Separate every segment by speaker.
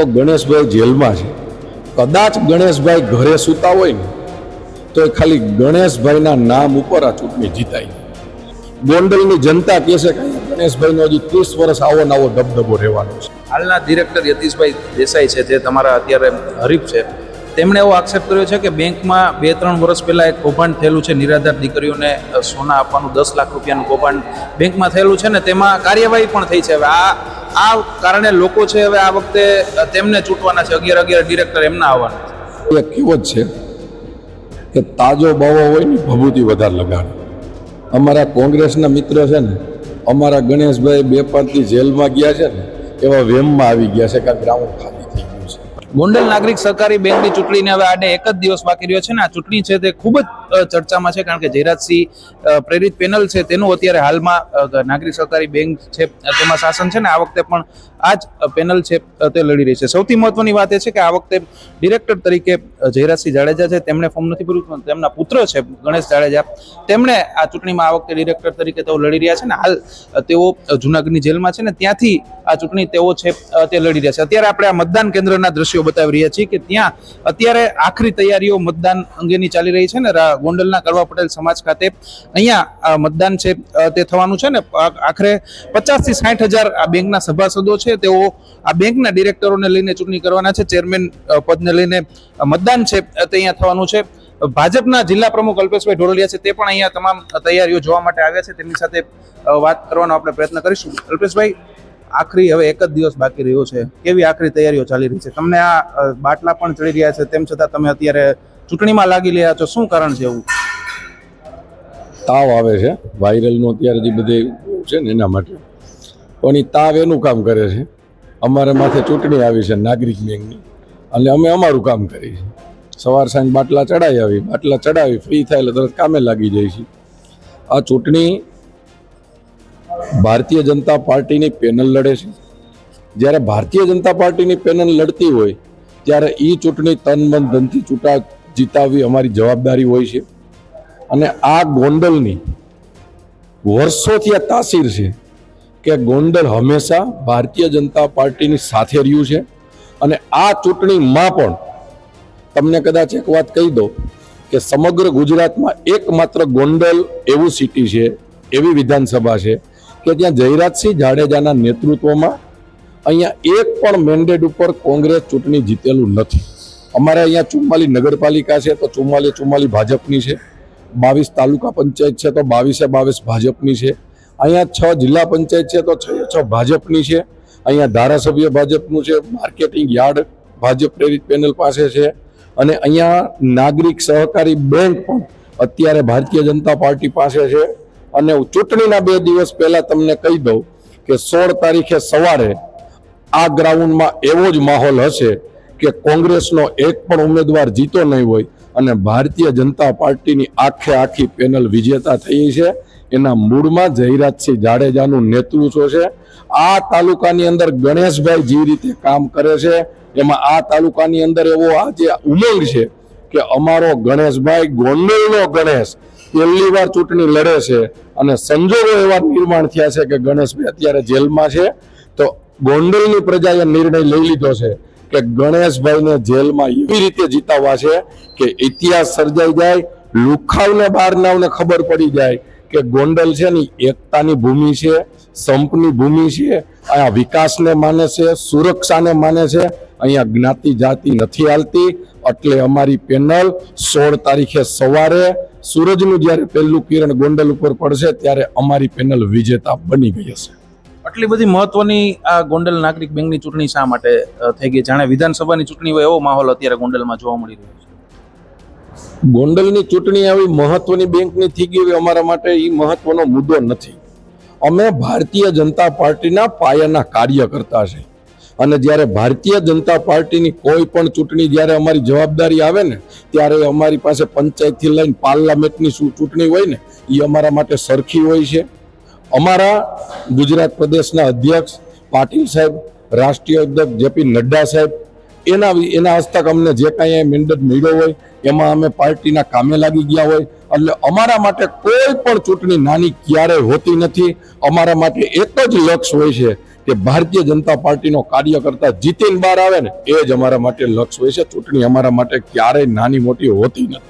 Speaker 1: તો ગણેશભાઈ જેલમાં છે. કદાચ ગણેશભાઈ ઘરે સૂતા હોય ને, તો એ ખાલી ગણેશભાઈના નામ ઉપર આ ચૂંટણી જીતાય. ગોંડલની જનતા કહે છે કે ગણેશભાઈનો હજી ત્રીસ વર્ષ આવો નવો દબદબો રહેવાનો છે.
Speaker 2: હાલના ડિરેક્ટર યતીશભાઈ દેસાઈ છે, જે તમારા અત્યારે હરીફ છે. તેમણે એવો આક્ષેપ કર્યો છે કે બેંકમાં બે ત્રણ વર્ષ પહેલાં એક કૌભાંડ થયેલું છે. નિરાધાર દીકરીઓને સોના આપવાનું દસ લાખ રૂપિયાનું કૌભાંડ બેંકમાં થયેલું છે ને તેમાં કાર્યવાહી પણ થઈ છે. હવે આ આ કારણે લોકો છે હવે આ વખતે તેમને ચૂંટવાના છે. અગિયાર અગિયાર ડિરેક્ટર એમના આવવાના
Speaker 1: એક કહેવત છે કે તાજો બાવો હોય ને ભભૂતિ વધારે લગાડે. અમારા કોંગ્રેસના મિત્ર છે ને, અમારા ગણેશભાઈ બે પાંચથી જેલમાં ગયા છે ને, એવા વેમમાં આવી ગયા છે કે આ ગ્રાઉન્ડ ખાલી થઈ
Speaker 2: ગોંડલ નાગરિક સહકારી બેંકની ચૂંટણીને હવે આડે એક જ દિવસ બાકી રહ્યો છે ને આ ચૂંટણી છે તે ખૂબ જ ચર્ચામાં છે કારણ કે જયરાજસિંહ પ્રેરિત પેનલ છે તેનું અત્યારે હાલમાં નાગરિક સહકારી બેંક છે તેમાં શાસન છે ને આ વખતે પણ આ જ પેનલ છે તે લડી રહી છે. સૌથી મહત્વની વાત એ છે કે આ વખતે ડિરેક્ટર તરીકે જયરાજસિંહ જાડેજા છે, તેમણે ફોર્મ નથી ભર્યું, પણ તેમના પુત્ર છે, ગણેશ જાડેજા, તેમણે આ ચૂંટણીમાં આ વખતે ડિરેક્ટર તરીકે તેઓ લડી રહ્યા છે ને હાલ તેઓ જૂનાગઢની જેલમાં છે ને ત્યાંથી આ ચૂંટણી તેઓ છે તે લડી રહ્યા છે. અત્યારે આપણે આ મતદાન કેન્દ્રના દ્રશ્યો બતાવી રહ્યા છીએ કે ત્યાં અત્યારે આખરી તૈયારીઓ મતદાન અંગેની ચાલી રહી છે ને ગોંડલના કડવા પટેલ સમાજ ખાતે અહીંયા મતદાન છે તે થવાનું છે ને આખરે પચાસથી સાઠ હજાર આ બેંકના સભાસદો છે, તેઓ આ બેંકના ડિરેક્ટરોને લઈને ચૂંટણી કરવાના છે, ચેરમેન પદને લઈને મતદાન છે તે અહીંયા થવાનું છે. ભાજપના જિલ્લા પ્રમુખ અલ્પેશભાઈ ઢોલરિયા છે, તે પણ અહીંયા તમામ તૈયારીઓ જોવા માટે આવ્યા છે, તેમની સાથે વાત કરવાનો આપણે પ્રયત્ન કરીશું. અલ્પેશભાઈ આખરી હવે એક જ દિવસ બાકી રહ્યો છે. કેવી આખરી તૈયારીઓ ચાલી રહી છે? તમને આ બાટલા પણ ચડી રહ્યા છે, તેમ છતાં તમે અત્યારે ચૂંટણીમાં લાગી રહ્યા છો. શું કારણ છે એવું?
Speaker 1: તાવ આવે છે. વાયરલનું અત્યારે જે બધે છે ને એના માટે. પણ એ તાવ એનું કામ કરે છે. અમારે માથે ચૂંટણી આવી છે નાગરિક બેંકની. અને અમે અમારું કામ કરીએ છીએ. સવાર સાંજ બાટલા ચડાવી આવી. બાટલા ચડાવી, ફ્રી થાય એટલે તરત કામે લાગી જાય છે. આ ચૂંટણી ભારતીય જનતા પાર્ટીની પેનલ લડે છે. જ્યારે ભારતીય જનતા પાર્ટીની પેનલ લડતી હોય, ત્યારે એ ચૂંટણી તન મન ધનથી ચૂંટા જીતાવવી અમારી જવાબદારી હોય છે. અને આ ગોંડલની વર્ષોથી આ તાસીર છે કે ગોંડલ હંમેશા ભારતીય જનતા પાર્ટીની સાથે રહ્યું છે. અને આ ચૂંટણીમાં પણ તમને કદાચ એક વાત કહી દો કે સમગ્ર ગુજરાતમાં એકમાત્ર ગોંડલ એવું સિટી છે, એવી વિધાનસભા છે કે ત્યાં જયરાજસિંહ જાડેજાના નેતૃત્વમાં અહીંયા એક પણ મેન્ડેટ ઉપર કોંગ્રેસ ચૂંટણી જીતેલું નથી. અમારે અહીંયા ચુમ્માલી નગરપાલિકા છે તો ચુમ્માલી ચુમ્માલી ભાજપની છે. બાવીસ તાલુકા પંચાયત છે તો બાવીસે બાવીસ ભાજપની છે. અહીંયા છ જિલ્લા પંચાયત છે તો છ છ ભાજપની છે. અહીંયા ધારાસભ્ય ભાજપનું છે, માર્કેટિંગ યાર્ડ ભાજપ પ્રેરિત પેનલ પાસે છે. અને અહીંયા નાગરિક સહકારી બેંક પણ અત્યારે ભારતીય જનતા પાર્ટી પાસે છે. અને ચૂંટણીના બે દિવસ પહેલા તમને કહી દઉં કે સોળ તારીખે સવારે આ ગ્રાઉન્ડમાં એવો જ માહોલ હશે કે કોંગ્રેસનો એક પણ ઉમેદવાર જીતો નહીં હોય અને ભારતીય જનતા પાર્ટીની આખે આખી પેનલ વિજેતા થઈ છે. એના મૂળમાં જયરાજસિંહ જાડેજાનું નેતૃત્વ છે. આ તાલુકાની અંદર ગણેશભાઈ જે રીતે કામ કરે છે, એમાં આ તાલુકાની અંદર એવો આજે ઉમંગ છે કે અમારો ગણેશભાઈ ગોંડલનો ગણેશ પહેલી વાર ચૂંટણી લડે છે અને સંજોગો એવા નિર્માણ થયા છે કે ગણેશભાઈ અત્યારે જેલમાં છે. તો ગોંડલની પ્રજાએ નિર્ણય લઈ લીધો છે કે ગણેશભાઈને જેલમાં એવી રીતે જીતાવવા છે કે ઇતિહાસ સર્જાઈ જાય, લુખાવને બારનાવને ખબર પડી જાય કે ગોંડલ છે ને એકતાની ભૂમિ છે, સંપની ભૂમિ છે, આ વિકાસને માને છે, સુરક્ષાને માને છે અહીંયા જ્ઞાતિ જાતિ નથી હાલતી. એટલે અમારી પેનલ સોળ તારીખે સવારે સૂરજનું જ્યારે પહેલું કિરણ ગોંડલ ઉપર પડશે ત્યારે અમારી પેનલ વિજેતા બની ગઈ હશે.
Speaker 2: આટલી બધી મહત્વની આ ગોંડલ નાગરિક બેંકની ચૂંટણી શા માટે થઈ ગઈ? જાણે વિધાનસભાની ચૂંટણી હોય એવો માહોલ અત્યારે ગોંડલમાં જોવા મળી રહ્યો છે.
Speaker 1: ગોંડલની ચૂંટણી આવી મહત્વની બેંકની થઈ ગઈ અમારા માટે એ મહત્વનો મુદ્દો નથી. અમે ભારતીય જનતા પાર્ટીના પાયાના કાર્યકર્તા છે અને જ્યારે ભારતીય જનતા પાર્ટીની કોઈ પણ ચૂંટણી જ્યારે અમારી જવાબદારી આવે ને, ત્યારે અમારી પાસે પંચાયતથી લઈને પાર્લામેન્ટની શું ચૂંટણી હોય ને, એ અમારા માટે સરખી હોય છે. અમારા ગુજરાત પ્રદેશના અધ્યક્ષ પાટીલ સાહેબ, રાષ્ટ્રીય અધ્યક્ષ જેપી નડ્ડા સાહેબ, એના એના હસ્તક અમને જે કાંઈ મેન્ડેટ મળ્યો હોય, એમાં અમે પાર્ટીના કામે લાગી ગયા હોય. એટલે અમારા માટે કોઈ પણ ચૂંટણી નાની ક્યારેય હોતી નથી. અમારા માટે એક જ લક્ષ્ય હોય છે કે ભારતીય જનતા પાર્ટીનો કાર્યકર્તા જીતીને બહાર આવે ને એ જ અમારા માટે લક્ષ્ય હોય છે. ચૂંટણી અમારા માટે ક્યારેય નાની મોટી હોતી નથી.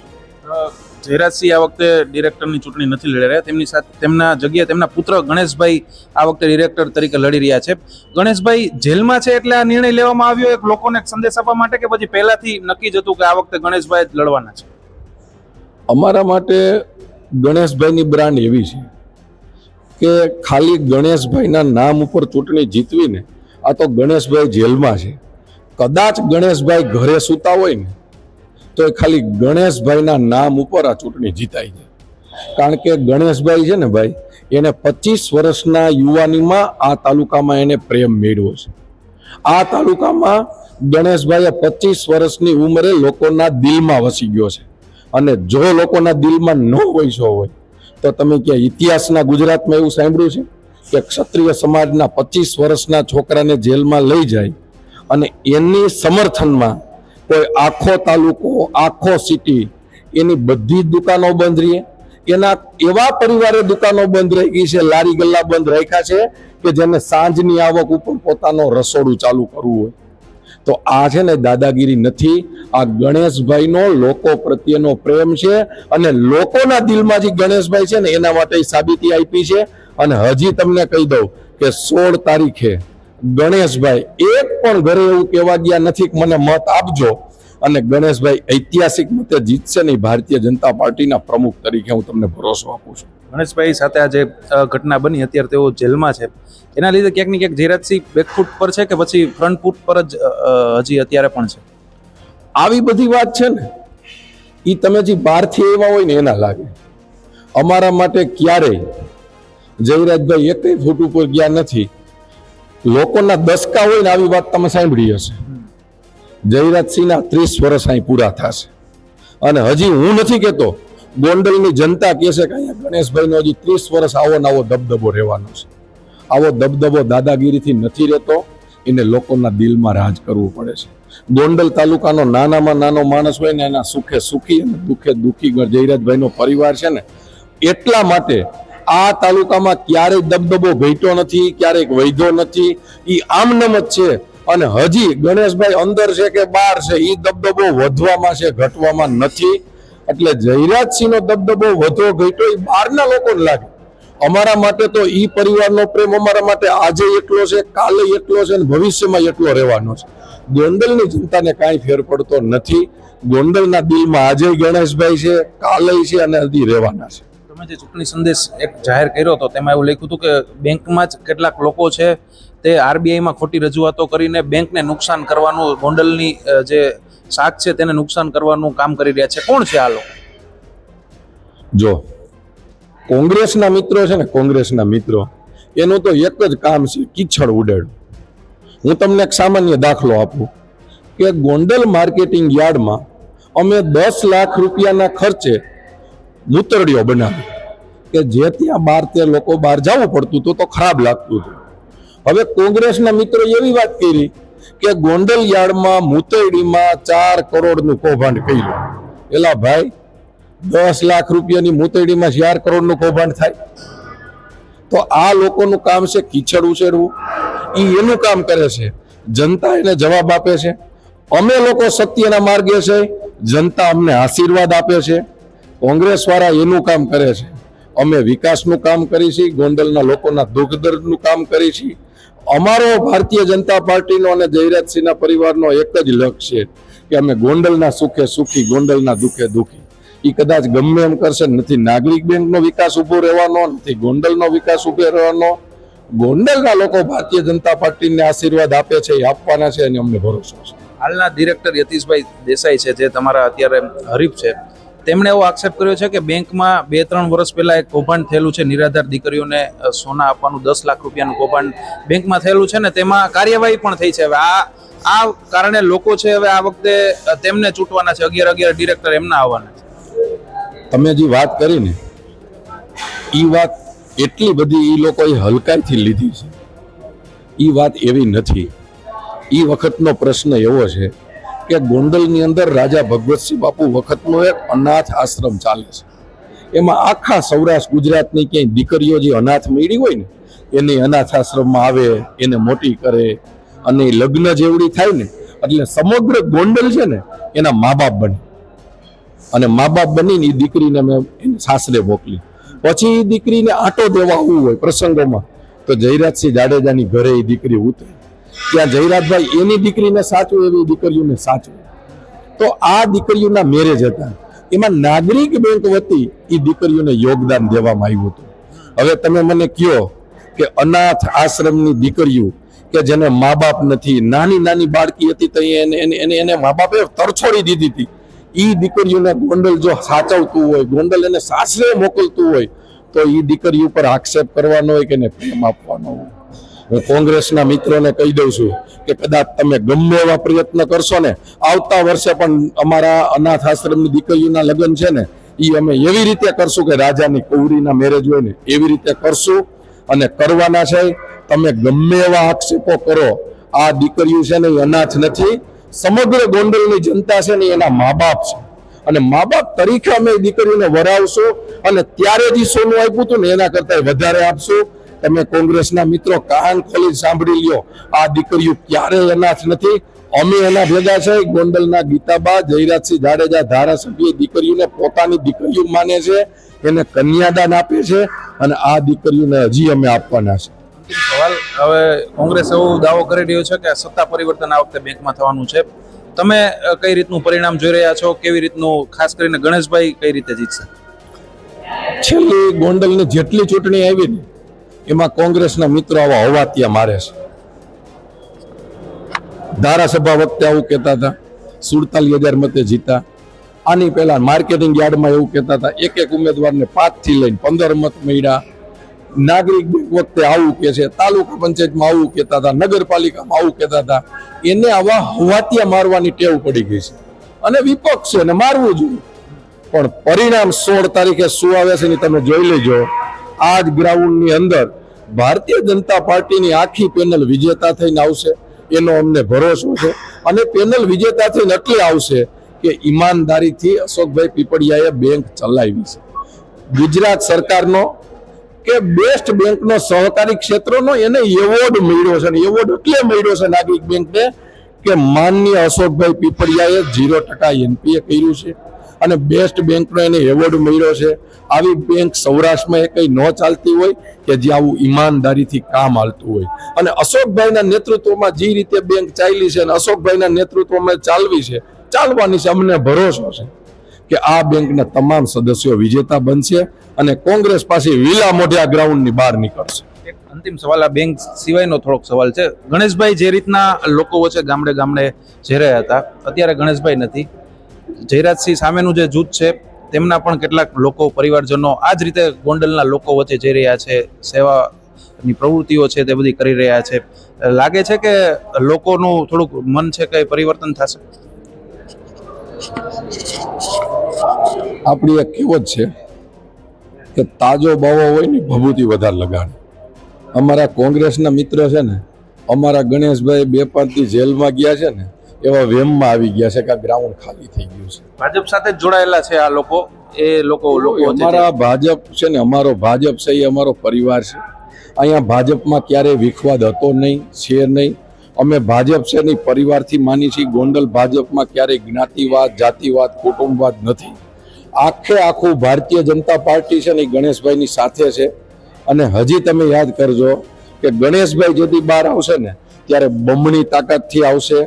Speaker 2: જયરાજસિંહ આ વખતે ડિરેક્ટરની ચૂંટણી નથી લડી રહ્યા. તેમની સાથે તેમના જગ્યાએ તેમના પુત્ર ગણેશભાઈ આ વખતે ડિરેક્ટર તરીકે લડી રહ્યા છે. ગણેશભાઈ જેલમાં છે એટલે આ નિર્ણય લેવામાં આવ્યો. એક લોકોને સંદેશ આપવા માટે કે પછી પહેલાથી નક્કી જ હતું કે આ વખતે ગણેશભાઈ જ લડવાના છે?
Speaker 1: અમારા માટે ગણેશભાઈની બ્રાન્ડ એવી છે. કે ખાલી ગણેશભાઈના નામ ઉપર ચૂંટણી જીતવીને આ તો ગણેશભાઈ જેલમાં છે. કદાચ ગણેશભાઈ ઘરે સૂતા હોય ને, તો એ ખાલી ગણેશભાઈના નામ ઉપર આ ચૂંટણી જીતાઈ જાય. કારણ કે ગણેશભાઈ છે ને ભાઈ, એને પચીસ વર્ષના યુવાનીમાં આ તાલુકામાં એને પ્રેમ મેળવ્યો છે. આ તાલુકામાં ગણેશભાઈએ પચીસ વર્ષની ઉંમરે લોકોના દિલમાં વસી ગયો છે. અને જો લોકોના દિલમાં ન વસ્યો હોય તો તમે ક્યાં ઇતિહાસના ગુજરાતમાં એવું સાંભળ્યું છે કે ક્ષત્રિય સમાજના પચીસ વર્ષના છોકરાને જેલમાં લઈ જાય અને એની સમર્થનમાં કોઈ આખો તાલુકો, આખો સિટી એની બધી જ દુકાનો બંધ રહી. એના એવા પરિવારે દુકાનો બંધ રહી છે, લારી ગલ્લા બંધ રાખ્યા છે કે જેને સાંજની આવક ઉપર પોતાનો રસોડું ચાલુ કરવું હોય. તો આ છે ને દાદાગીરી નથી. આ ગણેશભાઈનો લોકો પ્રત્યેનો પ્રેમ છે અને લોકોના દિલમાં જે ગણેશભાઈ છે ને, એના માટે સાબિતી આપી છે. અને હજી તમને કહી દઉં કે સોળ તારીખે ગણેશભાઈ એક પણ ઘરે એવું કહેવા ગયા નથી કે મને મત આપજો. અને ગણેશભાઈ ઐતિહાસિક મતે જીતશે નહીં ભારતીય જનતા પાર્ટીના પ્રમુખ તરીકે હું તમને ભરોસો આપું છું.
Speaker 2: ગણેશભાઈ સાથે આ જે ઘટના બની અત્યારે તેઓ જેલમાં છે. એના લીધે ક્યાંક ને ક્યાંક જયરાજસિંહ બેકફૂટ પર છે કે પછી ફ્રન્ટ ફૂટ પર જ હજી અત્યારે પણ છે?
Speaker 1: આવી બધી વાત છે ને એ તમે જે બહારથી એવા હોય ને એના લાગે. અમારા માટે ક્યારેય જયરાજભાઈ એકય ફૂટ ઉપર ગયા નથી. લોકોના દસકા હોય ને આવી વાત તમે સાંભળી હશે. જયરાજસિંહના ત્રીસ વર્ષ અહીં પૂરા થશે. અને હજી હું નથી કહેતો, ગોંડલની જનતા કહે છે કે અહીંયા ગણેશભાઈનો હજી ત્રીસ વર્ષ આવો ને આવો દબદબો રહેવાનો છે. આવો દબદબો દાદાગીરીથી નથી રહેતો, એને લોકોના દિલમાં રાજ કરવું પડે છે. ગોંડલ તાલુકાનો નાનામાં નાનો માણસ હોય ને એના સુખે સુખી અને દુઃખે દુઃખી જયરાજભાઈનો પરિવાર છે ને, એટલા માટે આ તાલુકામાં ક્યારેય દબદબો ભેટો નથી, ક્યારેક વૈધો નથી. એ આમનમ જ છે અને હજી ગણેશભાઈ અંદર છે કે બહાર છે એ દબદબો વધવામાં છે, ઘટવામાં નથી. એટલે જયરાજસિંહનો દબદબો વધો ઘટ્યો એ બહારના લોકોને લાગે. અમારા માટે તો એ પરિવારનો પ્રેમ અમારા માટે આજે એટલો છે, કાલે એટલો છે, અને ભવિષ્યમાં એટલો રહેવાનો છે. ગોંડલની જનતાને કાંઈ ફેર પડતો નથી. ગોંડલના દિલમાં આજે ગણેશભાઈ છે, કાલે છે, અને હજી રહેવાના છે.
Speaker 2: તમે જે ચૂંટણી સંદેશ એક જાહેર કર્યો હતો, તેમાં એવું લખ્યું હતું કે બેંકમાં જ કેટલાક લોકો છે તે આરબીઆઈમાં ખોટી રજૂઆતો કરીને બેંકને નુકસાન કરવાનું, ગોંડલની જે શાખ છે તેને નુકસાન કરવાનું કામ કરી રહ્યા છે. કોણ છે આ લોકો?
Speaker 1: જો, કોંગ્રેસના મિત્રો છે ને, કોંગ્રેસના મિત્રો, એનું તો એક જ કામ છે કિચ્છળ ઉડાડવું. હું તમને એક સામાન્ય દાખલો આપું કે ગોંડલ માર્કેટિંગ યાર્ડમાં અમે દસ લાખ રૂપિયાના ખર્ચે મૂતરડીઓ બનાવી કે જે ત્યાં બાર તે લોકો બહાર જવું પડતું હતું તો ખરાબ લાગતું હતું. હવે કોંગ્રેસના મિત્રો એવી વાત કરી કે ગોંડલ યાર્ડમાં મુતેડીમાં ચાર કરોડનું કૌભાંડ કર્યું. એલા ભાઈ, દસ લાખ રૂપિયાની મૂતરડીમાં ચાર કરોડનું કૌભાંડ થાય. તો આ લોકોનું કામ છે કીચડ ઉછેરવું. એ એનું કામ કરે છે. જનતા એને જવાબ આપે છે. અમે લોકો સત્યના માર્ગે છે. જનતા અમને આશીર્વાદ આપે છે. કોંગ્રેસ વાળા એનું કામ કરે છે. અમે વિકાસનું કામ કરી છીએ ગોંડલના લોકોના દુઃખ દર્દનું કામ કરી છીએ અમારો ભારતીય જનતા પાર્ટીનો અને જયરાજસિંહના પરિવારનો એક જ લક્ષ્ય છે કે અમે ગોંડલના સુખે સુખી, ગોંડલના દુઃખે દુઃખી. એ કદાચ ગમે એમ કરશે, નથી નાગરિક બેંકનો વિકાસ ઊભો રહેવાનો, નથી ગોંડલનો વિકાસ ઊભો રહેવાનો. ગોંડલના લોકો ભારતીય જનતા પાર્ટીને આશીર્વાદ આપે છે, એ આપવાના છે અને અમને ભરોસો છે.
Speaker 2: હાલના ડિરેક્ટર યતીશભાઈ દેસાઈ છે, જે તમારા અત્યારે હરીફ છે તેમણે એવો આક્ષેપ કર્યો છે કે બેંકમાં બે ત્રણ વર્ષ પહેલા એક કૌભાંડ થયેલું છે. નિરાધાર દીકરીઓને સોના આપવાનું દસ લાખ રૂપિયાનું કૌભાંડ બેંકમાં થયેલું છે ને તેમાં કાર્યવાહી પણ થઈ છે. હવે આ આ કારણે લોકો છે હવે આ વખતે તેમને ચૂંટવાના છે. અગિયાર અગિયાર ડિરેક્ટર એમના આવવાના છે.
Speaker 1: તમે જે વાત કરી ને એ વાત એટલી બધી એ લોકોએ હલકાઈથી લીધી છે. એ વાત એવી નથી. એ વખતનો પ્રશ્ન એવો છે કે ગોંડલની અંદર રાજા ભગવતસિંહ બાપુ વખતનો એક અનાથ આશ્રમ ચાલે છે. એમાં આખા સૌરાષ્ટ્ર ગુજરાતની ક્યાંય દીકરીઓ જે અનાથ મેળી હોય ને, એની અનાથ આશ્રમમાં આવે, એને મોટી કરે અને લગ્ન જેવડી થાય ને, એટલે સમગ્ર ગોંડલ છે ને એના મા બાપ બને. અને મા બાપ બનીને એ દીકરીને મેં એને સાસરે મોકલી. પછી એ દીકરીને આટો દેવા આવવું હોય પ્રસંગોમાં, તો જયરાજસિંહ જાડેજાની ઘરે એ દીકરી ઉતરે. ત્યાં જયરાજભાઈ એની દીકરીને સાચવે એવી દીકરીઓને સાચવું. તો આ દીકરીઓના મેરેજ હતા. એમાં નાગરિક બેંક વતી એ દીકરીઓને યોગદાન દેવામાં આવ્યું હતું. હવે તમે મને કહો કે અનાથ આશ્રમની દીકરીઓ કે જેને મા બાપ નથી, નાની નાની બાળકી હતી તો એને એને મા બાપે તરછોડી દીધી હતી. એ દીકરીઓને ગોંડલ જો સાચવતું હોય, ગોંડલ એને સાસરે મોકલતું હોય, તો એ દીકરી ઉપર આક્ષેપ કરવાનો હોય કે એને પ્રેમ આપવાનો હોય. હું કોંગ્રેસના મિત્રોને કહી દઉં છું કે કદાચ તમે ગમે એવા પ્રયત્ન કરશો ને, આવતા વર્ષે પણ અમારા અનાથ આશ્રમની દીકરીઓના લગ્ન છે ને એ અમે એવી રીતે કરશું કે રાજાની કૌરીના મેરેજ હોય ને, એવી રીતે કરશું અને કરવાના છે. તમે ગમે એવા આક્ષેપો કરો, આ દીકરીઓ છે ને એ અનાથ નથી. સમગ્ર ગોંડલની જનતા છે ને એના મા બાપ છે. અને મા બાપ તરીકે અમે દીકરીઓને વરાવશું અને ત્યારે જે સોનું આપ્યું હતું ને, એના કરતા વધારે આપશું. તમે કોંગ્રેસના મિત્રો કાન ખોલી સાંભળી લ્યો. આ દીકરીઓ ક્યારેય અનાથ નથી. અમે એના ભેગા છે ગોંડલના ગીતાબા જયરાજસિંહ જાડેજા ધારાસભ્ય દીકરીઓને પોતાની દીકરીઓ માને છે એને કન્યાદાન આપે છે અને આ દીકરીઓને હજી અમે આપવાના છે.
Speaker 2: સવાલ હવે કોંગ્રેસ એવો દાવો કરી રહ્યો છે કે સત્તા પરિવર્તન આ વખતે બેંકમાં થવાનું છે. તમે કઈ રીતનું પરિણામ જોઈ રહ્યા છો? કેવી રીતનું ખાસ કરીને ગણેશભાઈ કઈ રીતે જીતશે?
Speaker 1: છેલ્લી ગોંડલની જેટલી ચૂંટણી આવી ને એમાં કોંગ્રેસના મિત્રો આવા હવાતિયા મારે છે. ધારાસભા વખતે આવું કહેતા હતા, સુડતાલીસ હજાર મતે જીતા. આની પહેલા માર્કેટિંગ યાર્ડમાં એવું કહેતા હતા, એક એક ઉમેદવારને પાંચથી લઈને પંદર મત મળ્યા. નાગરિક વખતે આવું કે છે, તાલુકા પંચાયતમાં આવું કહેતા હતા, નગરપાલિકામાં આવું કહેતા હતા. એને આવા હવાતિયા મારવાની ટેવ પડી ગઈ છે. અને વિપક્ષ છે અને મારવું જોઈએ. પણ પરિણામ સોળ તારીખે શું આવે છે તમે જોઈ લેજો. આ જ ગ્રાઉન્ડની અંદર ભારતીય જનતા પાર્ટીની આખી પેનલ વિજેતા થઈને આવશે. એનો અમને ભરોસો છે. અને પેનલ વિજેતા થઈને એટલે આવશે કે ઈમાનદારીથી અશોકભાઈ પીપળિયાએ બેંક ચલાવી છે. ગુજરાત સરકારનો કે બેસ્ટ બેંકનો સહકારી ક્ષેત્રનો એને એવોર્ડ મળ્યો છે. અને એવોર્ડ એટલે મળ્યો છે નાગરિક બેંકને કે માનનીય અશોકભાઈ પીપળિયાએ ઝીરો ટકા એનપીએ કર્યું છે. અને બેસ્ટ બેંકનો એને એવોર્ડ મળ્યો છે. આવી બેંક સૌરાષ્ટ્રમાં એ કંઈ ન ચાલતી હોય કે જે આવું ઈમાનદારીથી કામ હાલતું હોય. અને અશોકભાઈના નેતૃત્વમાં જે રીતે બેંક ચાલી છે અને અશોકભાઈના નેતૃત્વમાં ચાલવી છે, ચાલવાની છે, અમને ભરોસો છે કે આ બેંકના તમામ સદસ્યો વિજેતા બનશે અને કોંગ્રેસ પાસે વિલા મોઢિયા ગ્રાઉન્ડની બહાર નીકળશે.
Speaker 2: અંતિમ સવાલ, આ બેંક સિવાયનો થોડોક સવાલ છે. ગણેશભાઈ જે રીતના લોકો વચ્ચે ગામડે ગામડે જઈ રહ્યા હતા, અત્યારે ગણેશભાઈ નથી. જયરાજસિંહ સામેનું જે જૂથ છે, તેમના પણ કેટલાક લોકો, પરિવારજનો આ જ રીતે ગોંડલના લોકો વચ્ચે જઈ રહ્યા છે, સેવાની પ્રવૃત્તિઓ છે તે બધી કરી રહ્યા છે. લાગે છે કે લોકોનું થોડુંક મન છે કે પરિવર્તન થશે?
Speaker 1: આપણી એક કહેવત છે કે તાજો બાવો હોય ને ભભૂતિ વધારે લગાડે. અમારા કોંગ્રેસના મિત્ર છે ને, અમારા ગણેશભાઈ બે પાંચથી જેલમાં ગયા છે ને એવા વેમમાં આવી ગયા છે કે આ ગ્રાઉન્ડ ખાલી થઈ ગયું છે.
Speaker 2: ભાજપ સાથે જોડાયેલા છે આ લોકો? એ લોકો લોકો
Speaker 1: અમારા ભાજપ છે ને અમારો ભાજપ છે એ અમારો પરિવાર છે. અહીંયા ભાજપમાં ક્યારેય વિખવાદ હતો નહીં છે નહીં. અમે ભાજપ છે નહીં પરિવારથી માની છીએ ગોંડલ ભાજપમાં ક્યારેય જ્ઞાતિવાદ જાતિવાદ કુટુંબવાદ નથી. આખે આખું ભારતીય જનતા પાર્ટી છે ને એ ગણેશભાઈની સાથે છે. અને હજી તમે યાદ કરજો કે ગણેશભાઈ જેથી બહાર આવશે ને ત્યારે બમણી તાકાતથી આવશે.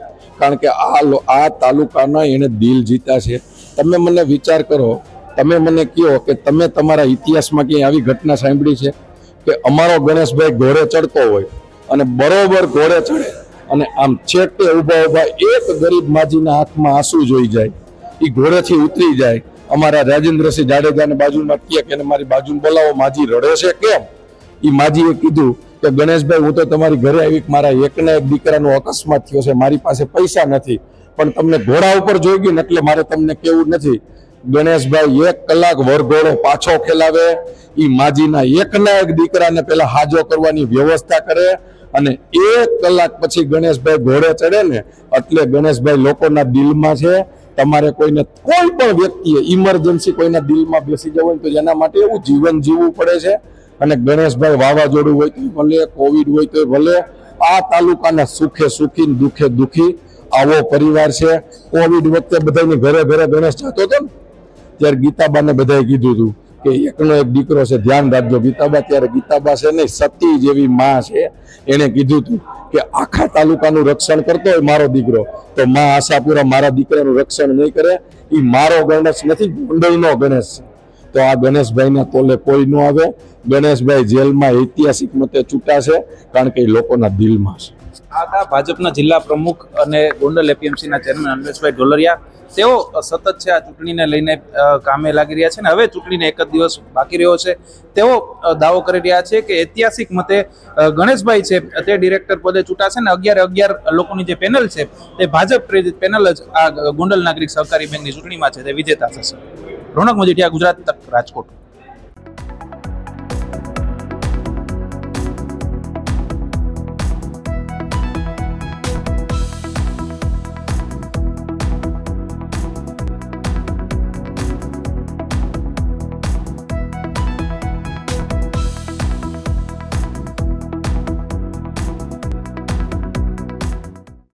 Speaker 1: કારણ કે આ આ તાલુકાના એને દિલ જીતા છે. તમે મને વિચાર કરો, તમે મને કહો કે તમે તમારા ઇતિહાસમાં ક્યાંય આવી ઘટના સાંભળી છે કે અમારો ગણેશભાઈ ઘોડે ચડતો હોય અને બરોબર ઘોડે ચડે અને આમ છેટે ઊભા ઊભા એક ગરીબ માજીના હાથમાં આંસુ જોઈ જાય એ ઘોડેથી ઉતરી જાય. અમારા રાજેન્દ્રસિંહ જાડેજાને બાજુમાં કહે કે મારી બાજુ બોલાવો, માજી રડે છે કેમ? એ માજીએ કીધું કે ગણેશભાઈ, હું તો તમારી ઘરે આવી મારા એકના એક દીકરાનો અકસ્માત થયો છે, મારી પાસે પૈસા નથી, પણ તમને ઘોડા ઉપર જોઈ ગયું ને એટલે મારે તમને કેવું નથી. ગણેશભાઈ, એક કલાક વરઘોડો પાછો ખેલાવે એ માજીના એકના એક દીકરાને પેલા હાજો કરવાની વ્યવસ્થા કરે અને એક કલાક પછી ગણેશભાઈ ઘોડે ચડે ને, એટલે ગણેશભાઈ લોકોના દિલમાં છે, તમારે કોઈને કોઈ પણ વ્યક્તિએ ઇમરજન્સી કોઈના દિલમાં બેસી જવું હોય તો એના માટે એવું જીવન જીવવું પડે છે. અને ગણેશભાઈ વાવાઝોડું હોય તો ભલે, કોવિડ હોય તો ભલે, આ તાલુકાના સુખે સુખી દુઃખે દુખે આવો પરિવાર છે. કોવિડ વખતે બધાની ઘરે ઘરે ગણેશ જતો હતો ને, ત્યારે ગીતાબાને બધાએ કીધું હતું કે એકનો એક દીકરો છે, ધ્યાન રાખજો, ગીતાબા ત્યારે ગીતાબા છે ને સતી જેવી માં છે. એણે કીધું હતું કે આખા તાલુકાનું રક્ષણ કરતો હોય મારો દીકરો, તો માં આશાપુરા મારા દીકરાનું રક્ષણ નહીં કરે. એ મારો ગણેશ નથી ગોંડલનો ગણેશ છે. તો આ ગણેશભાઈના તોલે કોઈ ન આવે. ગણેશભાઈ જેલમાં ઐતિહાસિક મતે ચૂંટાશે કારણ કે એ લોકોના દિલમાં છે.
Speaker 2: આ ભાજપના જિલ્લા પ્રમુખ અને ગોંડલ એપીએમસીના ચેરમેન અલ્પેશભાઈ ઢોલરિયા. તેઓ સતત છે આ ચૂંટણીને લઈને કામે લાગી રહ્યા છે ને હવે ચૂંટણીને એક જ દિવસ બાકી રહ્યો છે. તેઓ દાવો કરી રહ્યા છે કે ઐતિહાસિક મતે ગણેશભાઈ છે, તે ડિરેક્ટર પદે ચૂંટાશે ને અગિયાર અગિયાર લોકોની જે પેનલ છે, તે ભાજપ પ્રેરિત પેનલ જ આ ગોંડલ નાગરિક સહકારી બેંકની ચૂંટણીમાં છે, તે વિજેતા થશે. રોનક મજીઠિયા ગુજરાત તક રાજકોટ.